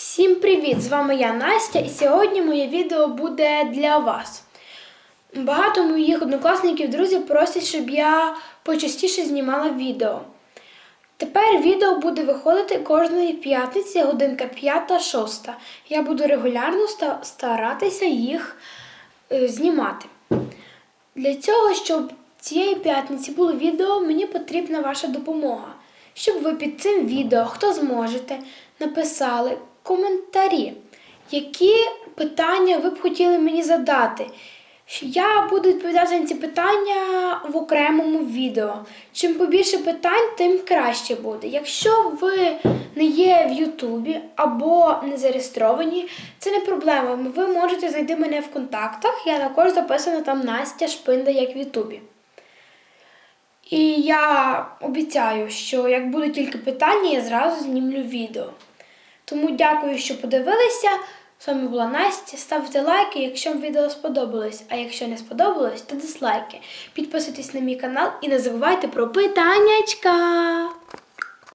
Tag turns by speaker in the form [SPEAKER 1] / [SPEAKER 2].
[SPEAKER 1] Всім привіт! З вами я Настя, і сьогодні моє відео буде для вас. Багато моїх однокласників, друзів просять, щоб я почастіше знімала відео. Тепер відео буде виходити кожної п'ятниці, годинка 5-6. Я буду регулярно старатися їх е, знімати. Для цього, щоб цієї п'ятниці було відео, мені потрібна ваша допомога. Щоб ви під цим відео, хто зможете, написали коментарі, які питання ви б хотіли мені задати. Я буду відповідати на ці питання в окремому відео. Чим побільше питань, тим краще буде. Якщо ви не є в Ютубі або не зареєстровані, це не проблема. Ви можете знайти мене в контактах. Я також записана там Настя Шпинда, як в Ютубі. І я обіцяю, що як будуть тільки питання, я зразу знімлю відео. Тому дякую, що подивилися. З вами була Настя. Ставте лайки, якщо вам відео сподобалось. А якщо не сподобалось, то дизлайки. Підписуйтесь на мій канал і не забувайте про питаннячка.